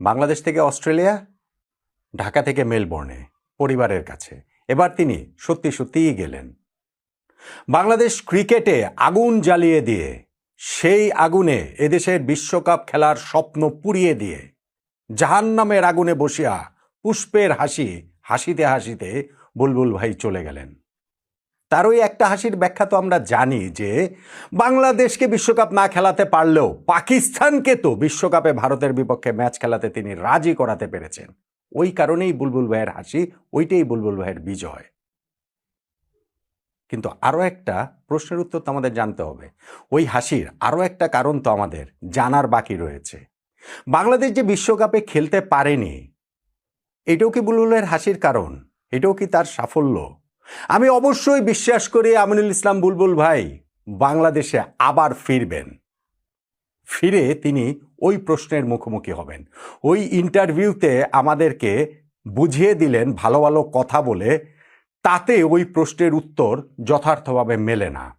বাংলাদেশ থেকে অস্ট্রেলিয়া, ঢাকা থেকে মেলবোর্নে, পরিবারের কাছে। এবার তিনি সত্যি সত্যিই গেলেন। বাংলাদেশ ক্রিকেটে আগুন জ্বালিয়ে দিয়ে, সেই আগুনে এদেশের বিশ্বকাপ খেলার স্বপ্ন পুড়িয়ে দিয়ে, জাহান্নামের আগুনে বসিয়া পুষ্পের হাসি, হাসিতে হাসিতে বুলবুল ভাই চলে গেলেন। তার ওই একটা হাসির ব্যাখ্যা তো আমরা জানি যে বাংলাদেশকে বিশ্বকাপ না খেলাতে পারলেও পাকিস্তানকে তো বিশ্বকাপে ভারতের বিপক্ষে ম্যাচ খেলাতে তিনি রাজি করাতে পেরেছেন। ওই কারণেই বুলবুল ভাইয়ের হাসি, ওইটাই বুলবুল ভাইয়ের বিজয়। কিন্তু আরও একটা প্রশ্নের উত্তর তো আমাদের জানতে হবে। ওই হাসির আরও একটা কারণ তো আমাদের জানার বাকি রয়েছে। বাংলাদেশ যে বিশ্বকাপে খেলতে পারেনি, এটাও কি বুলবুলের হাসির কারণ? এটাও কি তার সাফল্য? আমি অবশ্যই বিশ্বাস করি আমিনুল ইসলাম বুলবুল ভাই বাংলাদেশে আবার ফিরবেন। ফিরে তিনি ওই প্রশ্নের মুখোমুখি হবেন। ওই ইন্টারভিউতে আমাদেরকে বুঝিয়ে দিলেন, ভালো ভালো কথা বলে, তাতে ওই প্রশ্নের উত্তর যথার্থভাবে মেলে না।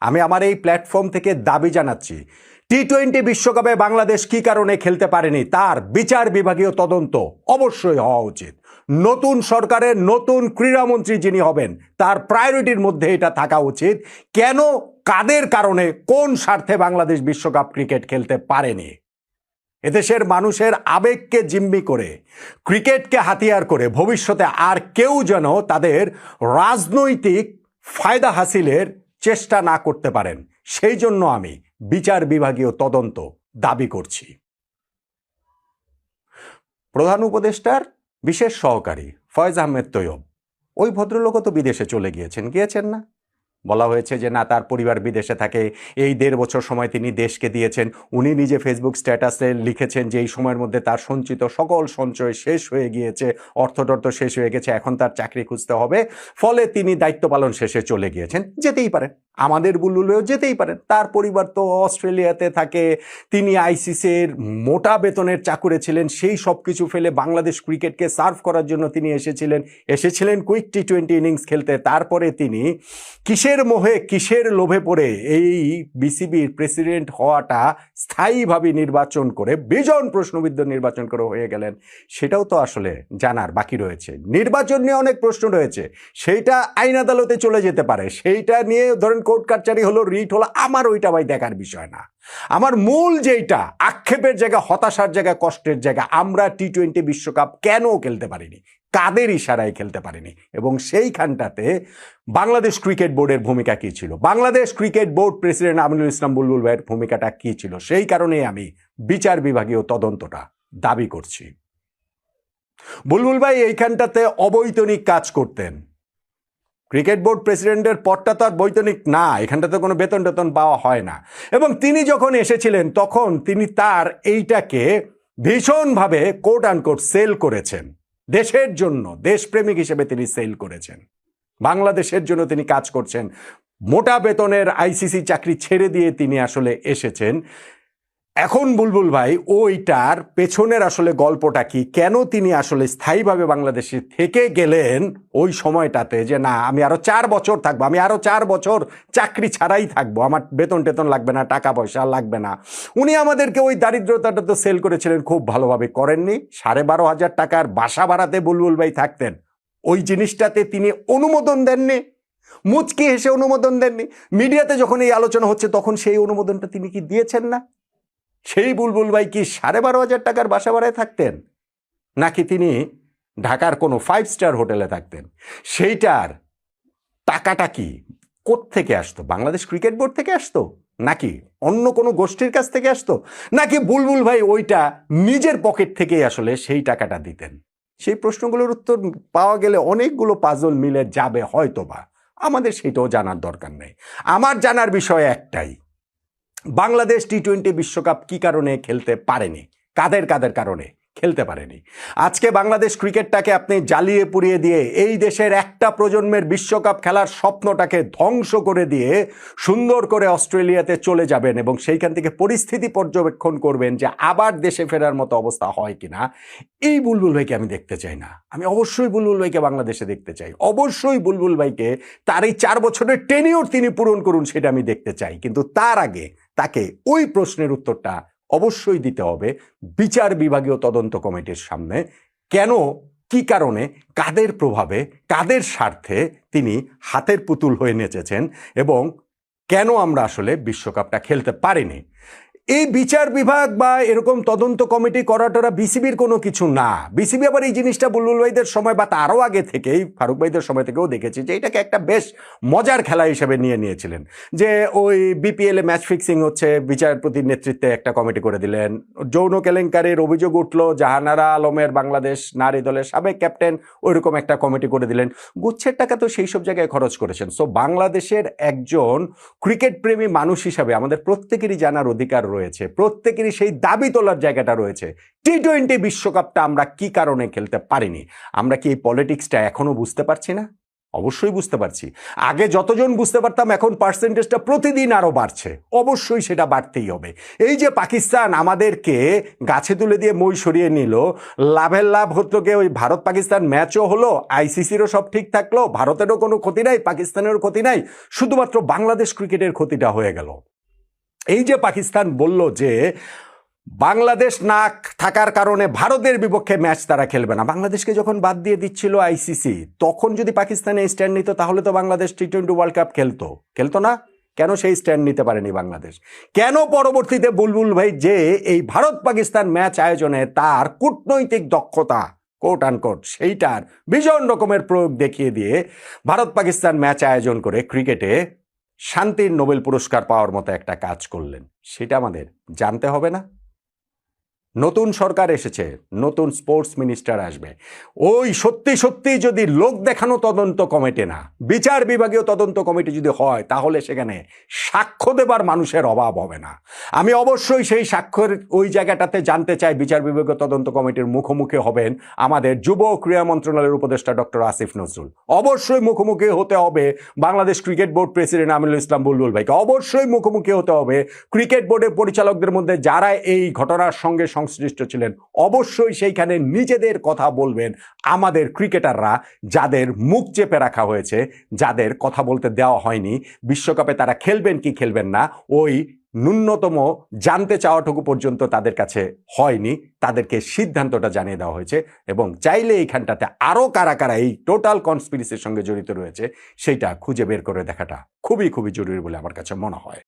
আমি আমার এই প্ল্যাটফর্ম থেকে দাবি জানাচ্ছি টি টোয়েন্টি বিশ্বকাপে বাংলাদেশ কি কারণে খেলতে পারেনি তার বিচার বিভাগীয় তদন্ত অবশ্যই হওয়া উচিত। নতুন সরকারের নতুন ক্রীড়ামন্ত্রী যিনি হবেন, তার প্রায়োরিটির মধ্যে এটা থাকা উচিত। কেন, কাদের কারণে, কোন স্বার্থে বাংলাদেশ বিশ্বকাপ ক্রিকেট খেলতে পারেনি? এদেশের মানুষের আবেগকে জিম্মি করে, ক্রিকেটকে হাতিয়ার করে ভবিষ্যতে আর কেউ যেন তাদের রাজনৈতিক ফায়দা হাসিলের চেষ্টা না করতে পারেন। সেই জন্য আমি বিচার বিভাগীয় তদন্ত দাবি করছি। প্রধান উপদেষ্টার বিশেষ সহকারী ফয়েজ আহমেদ তৈয়ব। ওই ভদ্রলোকও তো বিদেশে চলে গিয়েছেন গিয়েছেন না? বলা হয়েছে যে না, তার পরিবার বিদেশে থাকে। এই দেড় বছর সময় তিনি দেশকে দিয়েছেন। উনি নিজে ফেসবুক স্ট্যাটাসে লিখেছেন যে, এই সময়ের মধ্যে তার সঞ্চিত সকল সঞ্চয় শেষ হয়ে গিয়েছে অর্থটর্থ শেষ হয়ে গেছে, এখন তার চাকরি খুঁজতে হবে। ফলে তিনি দায়িত্ব পালন শেষে চলে গিয়েছেন, যেতেই পারেন। আমাদের বুলুলেও যেতেই পারেন। তার পরিবার তো অস্ট্রেলিয়াতে থাকে। তিনি আইসিসের মোটা বেতনের চাকুরে ছিলেন। সেই সব কিছু ফেলে বাংলাদেশ ক্রিকেটকে সার্ভ করার জন্য তিনি এসেছিলেন। এসেছিলেন কুইক টি টোয়েন্টি ইনিংস খেলতে। তারপরে তিনি কিসের মোহে, কিসের লোভে পড়ে এই বিসিবির প্রেসিডেন্ট হওয়াটা স্থায়ীভাবে নির্বাচন করে, বিজন প্রশ্নবিদ্ধ নির্বাচন করে হয়ে গেলেন। সেটাও তো আসলে জানার বাকি রয়েছে। নির্বাচন নিয়ে অনেক প্রশ্ন রয়েছে। সেইটা আইন আদালতে চলে যেতে পারে। সেইটা নিয়ে ধরেন কোর্ট কারচারি হলো, রিট হলো, আমার ওইটা ভাই দেখার বিষয় না। আমার মূল যেইটা, আক্ষেপের জায়গা, হতাশার জায়গা, কষ্টের জায়গা, আমরা টি টোয়েন্টি বিশ্বকাপ কেন খেলতে পারিনি? কাদের ইশারায় খেলতে পারিনি? এবং সেইখানটাতে বাংলাদেশ ক্রিকেট বোর্ডের ভূমিকা কী ছিল? Bangladesh cricket board president Aminul Islam Bulbul ভাইয়ের ভূমিকাটা কী ছিল? সেই কারণেই আমি বিচার বিভাগীয় তদন্তটা দাবি করছি। বুলবুল ভাই, এইখানটাতে অবৈতনিক কাজ করতেন। ক্রিকেট বোর্ড প্রেসিডেন্টের পদটা তো আর বৈতনিক না, এখানটাতে কোনো বেতন টেতন পাওয়া হয় না। এবং তিনি যখন এসেছিলেন, তখন তিনি তার এইটাকে ভীষণভাবে কোট আনকোট সেল করেছেন। দেশের জন্য, দেশপ্রেমিক হিসেবে তিনি সেল করেছেন। বাংলাদেশের জন্য তিনি কাজ করছেন। মোটা বেতনের আইসিসি চাকরি ছেড়ে দিয়ে তিনি আসলে এসেছেন। এখন বুলবুল ভাই ওইটার পেছনের আসলে গল্পটা কি? কেন তিনি আসলে স্থায়ীভাবে বাংলাদেশে থেকে গেলেন ওই সময়টাতে যে, না, আমি আরও চার বছর থাকব, আমি আরও চার বছর চাকরি ছাড়াই থাকব, আমার বেতন টেতন লাগবে না, টাকা পয়সা লাগবে না। উনি আমাদেরকে ওই দারিদ্রতাটা তো সেল করেছিলেন, খুব ভালোভাবে করেননি। সাড়ে বারো হাজার টাকার বাসা ভাড়াতে বুলবুল ভাই থাকতেন। ওই জিনিসটাতে তিনি অনুমোদন দেননি। মুচকি হেসে অনুমোদন দেননি। মিডিয়াতে যখন এই আলোচনা হচ্ছে, তখন সেই অনুমোদনটা তিনি কি দিয়েছেন না? সেই বুলবুল ভাই কি সাড়ে বারো হাজার টাকার বাসা ভাড়ায় থাকতেন? নাকি তিনি ঢাকার কোনো ফাইভ স্টার হোটেলে থাকতেন? সেইটার টাকাটা কি থেকে আসতো? বাংলাদেশ ক্রিকেট বোর্ড থেকে আসতো? নাকি অন্য কোনো গোষ্ঠীর কাছ থেকে আসতো? নাকি বুলবুল ভাই ওইটা নিজের পকেট থেকেই আসলে সেই টাকাটা দিতেন? সেই প্রশ্নগুলোর উত্তর পাওয়া গেলে অনেকগুলো পাজল মিলে যাবে হয়তো বা আমাদের সেটাও জানার দরকার নেই। আমার জানার বিষয় একটাই বাংলাদেশ টি টোয়েন্টি বিশ্বকাপ কি কারণে খেলতে পারেনি? কাদের কাদের কারণে খেলতে পারেনি? আজকে বাংলাদেশ ক্রিকেটটাকে আপনি জ্বালিয়ে পুড়িয়ে দিয়ে এই দেশের একটা প্রজন্মের বিশ্বকাপ খেলার স্বপ্নটাকে ধ্বংস করে দিয়ে সুন্দর করে অস্ট্রেলিয়াতে চলে যাবেন এবং সেইখান থেকে পরিস্থিতি পর্যবেক্ষণ করবেন যে আবার দেশে ফেরার মতো অবস্থা হয় কিনা, এই বুলবুল ভাইকে আমি দেখতে চাই না। আমি অবশ্যই বুলবুল ভাইকে বাংলাদেশে দেখতে চাই। অবশ্যই বুলবুল ভাইকে তার এই চার বছরের টেনিওর তিনি পূরণ করুন সেটা আমি দেখতে চাই। কিন্তু তার আগে তাকে ওই প্রশ্নের উত্তরটা অবশ্যই দিতে হবে বিচার বিভাগীয় তদন্ত কমিটির সামনে। কেন? কি কারণে? কাদের প্রভাবে? কাদের স্বার্থে তিনি হাতের পুতুল হয়ে নেচেছেন? এবং কেন আমরা আসলে বিশ্বকাপটা খেলতে পারিনি? এই বিচার বিভাগ বা এরকম তদন্ত কমিটি করাটা বিসিবির কোনো কিছু না। বিসিবি আবার এই জিনিসটা বুলবুল ভাইদের সময় বা তারও আগে থেকেই, ফারুক ভাইদের সময় থেকেও দেখেছি যে এটাকে একটা বেশ মজার খেলা হিসেবে নিয়ে নিয়েছিলেন। যে ওই বিপিএলে ম্যাচ ফিক্সিং হচ্ছে বিচারপতির নেতৃত্বে একটা কমিটি করে দিলেন। যৌন কেলেঙ্কারির অভিযোগ উঠল, জাহানারা আলমের বাংলাদেশ নারী দলের সাবেক ক্যাপ্টেন ওইরকম একটা কমিটি করে দিলেন। গুচ্ছের টাকা তো সেই সব জায়গায় খরচ করেছেন। সো বাংলাদেশের একজন ক্রিকেট প্রেমী মানুষ হিসাবে আমাদের প্রত্যেকেরই জানার অধিকার রয়েছে। প্রত্যেকেরই সেই দাবি তোলার জায়গাটা রয়েছে। টি টোয়েন্টি বিশ্বকাপটা আমরা কি কারণে খেলতে পারিনি? আমরা কি এই পলিটিক্সটা এখনও বুঝতে পারছি না? অবশ্যই বুঝতে পারছি। আগে যতজন বুঝতে পারতাম, এখন পার্সেন্টেজটা প্রতিদিন আরও বাড়ছে। অবশ্যই সেটা বাড়তেই হবে। এই যে পাকিস্তান আমাদেরকে গাছে তুলে দিয়ে মই সরিয়ে নিল, লাভের লাভ হতো গিয়ে ওই ভারত পাকিস্তান ম্যাচও হলো আইসিসিরও সব ঠিক থাকল, ভারতেরও কোনো ক্ষতি নাই, পাকিস্তানেরও ক্ষতি নাই, শুধুমাত্র বাংলাদেশ ক্রিকেটের ক্ষতিটা হয়ে গেল। এই যে পাকিস্তান বলল যে বাংলাদেশ না থাকার কারণে ভারতের বিপক্ষে ম্যাচ তারা খেলবে না। বাংলাদেশকে যখন বাদ দিয়ে দিচ্ছিল আইসিসি, তখন যদি পাকিস্তানে স্ট্যান্ড নিত, তাহলে তো Bangladesh T twenty world cup খেলতো। খেলতো না? কেন সেই স্ট্যান্ড নিতে পারেনি বাংলাদেশ? কেন পরবর্তীতে বুলবুল ভাই যে এই ভারত পাকিস্তান ম্যাচ আয়োজনে তার কূটনৈতিক দক্ষতা কোট আনকোট সেইটার ভীষণ রকমের প্রয়োগ দেখিয়ে দিয়ে ভারত পাকিস্তান ম্যাচ আয়োজন করে ক্রিকেটে শান্তির নোবেল পুরস্কার পাওয়ার মতো একটা কাজ করলেন। সেটা আমাদের জানতে হবে না। নতুন সরকার এসেছে, নতুন স্পোর্টস মিনিস্টার আসবে। ওই সত্যি সত্যি যদি লোক দেখানো তদন্ত কমিটি না, বিচার বিভাগীয় তদন্ত কমিটি যদি হয়, তাহলে সেখানে সাক্ষ্য দেবার মানুষের অভাব হবে না। আমি অবশ্যই সেই সাক্ষ্যের ওই জায়গাটাতে জানতে চাই, বিচার বিভাগীয় তদন্ত কমিটির মুখোমুখি হবেন আমাদের যুব ক্রীড়া মন্ত্রণালয়ের উপদেষ্টা ডক্টর আসিফ নজরুল। অবশ্যই মুখোমুখি হতে হবে Bangladesh cricket board president Aminul Islam Bulbul ভাইকে। অবশ্যই মুখোমুখি হতে হবে। ক্রিকেট বোর্ডের পরিচালকদের মধ্যে যারা এই ঘটনার সঙ্গে সংশ্লিষ্ট ছিলেন, অবশ্যই সেইখানে নিজেদের কথা বলবেন আমাদের ক্রিকেটাররা যাদের মুখ চেপে রাখা হয়েছে, যাদের কথা বলতে দেওয়া হয়নি, বিশ্বকাপে তারা খেলবেন কি খেলবেন না, ওই ন্যূনতম জানতে চাওয়াটুকু পর্যন্ত তাদের কাছে হয়নি, তাদেরকে সিদ্ধান্তটা জানিয়ে দেওয়া হয়েছে এবং চাইলে এইখানটাতে আরও কারা কারা এই টোটাল কনস্পিরিসির সঙ্গে জড়িত রয়েছে, সেইটা খুঁজে বের করে দেখাটা খুবই খুবই জরুরি বলে আমার কাছে মনে হয়।